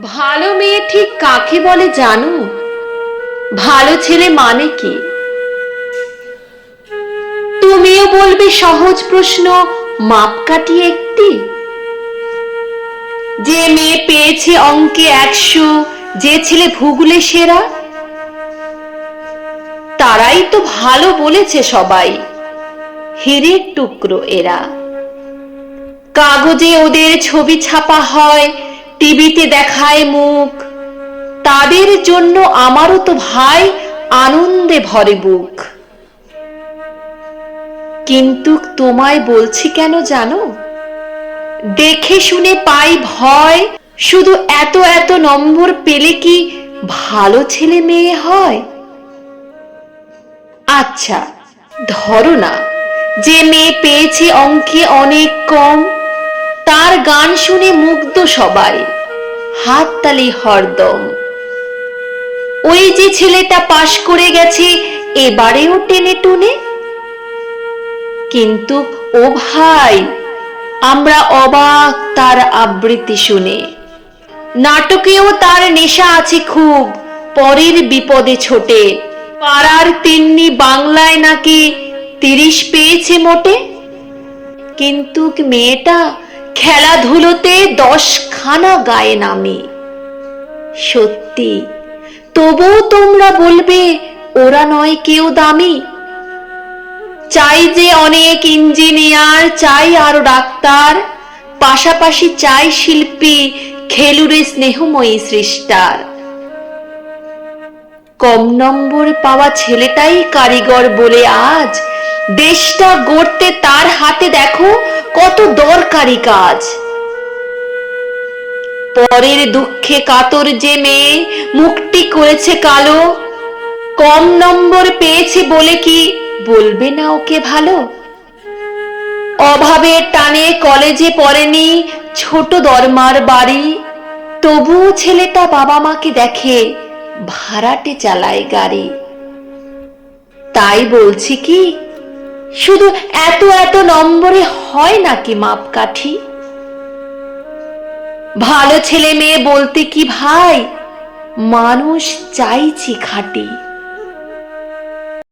ভালো মেয়ে ঠিক কাকে বলে জানো? ভালো ছেলে মানে কি? তুমিও বলবে সহজ প্রশ্ন, মাপকাঠি একটি? যে মেয়ে পেয়েছে অঙ্কে একশো, যে ছেলে ভূগোলে সেরা? তারাই তো ভালো বলেছে সবাই, হীরের টুকরো এরা। কাগজে ওদের ছবি ছাপা হয় টিভিতে দেখায় মুখ। তাদের জন্য আমারও তো ভাই আনন্দে ভরে বুক। কিন্তু তোমায় বলছি কেন জানো? দেখে শুনে পাই ভয়, শুধু এত এত নম্বর পেলে কি ভালো ছেলে মেয়ে হয়? আচ্ছা ধরো না, যে মেয়ে পেয়েছে অঙ্কে অনেক কম তার গান শুনে মুগ্ধ সবাই। হাততালি হরদম। ওই যে ছেলেটা পাশ করে গেছে, এবারেও টেনে টুনে। কিন্তু, ও ভাই, আমরা অবাক তার আবৃত্তি শুনে। নাটকেও তার নেশা আছে খুব, পরের বিপদে ছোটে। পাড়ার তিন্নি বাংলায় নাকি তিরিশ পেয়েছে মোটে। কিন্তু মেয়েটা খেলাধুলোতে দশখানা গায়ে নামে। সত্যি, তবুও তোমরা বলবে, ওরা নয় কেউ দামি। চাই যে অনেক ইঞ্জিনিয়ার, চাই আরও ডাক্তার, পাশাপাশি চাই শিল্পী খেলুরে স্নেহময়ী সৃষ্টার কম নম্বর পাওয়া ছেলেটাই কারিগর বলে আজ। দেশটা গড়তে তার হাতে দেখো দরকারি কাজ। পরের দুঃখে কাতর যে মেয়ে মুখটি করেছে কালো। কম নম্বর পেয়েছে বলে কি বলবে না ওকে ভালো? অভাবের টানে কলেজে পড়েনি ছোট দরমার বাড়ি। তবুও ছেলেটা বাবা মাকে দেখে ভাড়াটে চালায় গাড়ি। তাই বলছি কি শুধু এত এত নম্বরে হয় নাকি মাপকাঠি? ভালো ছেলে মেয়ে বলতে কি ভাই? মানুষ চাইছি খাঁটি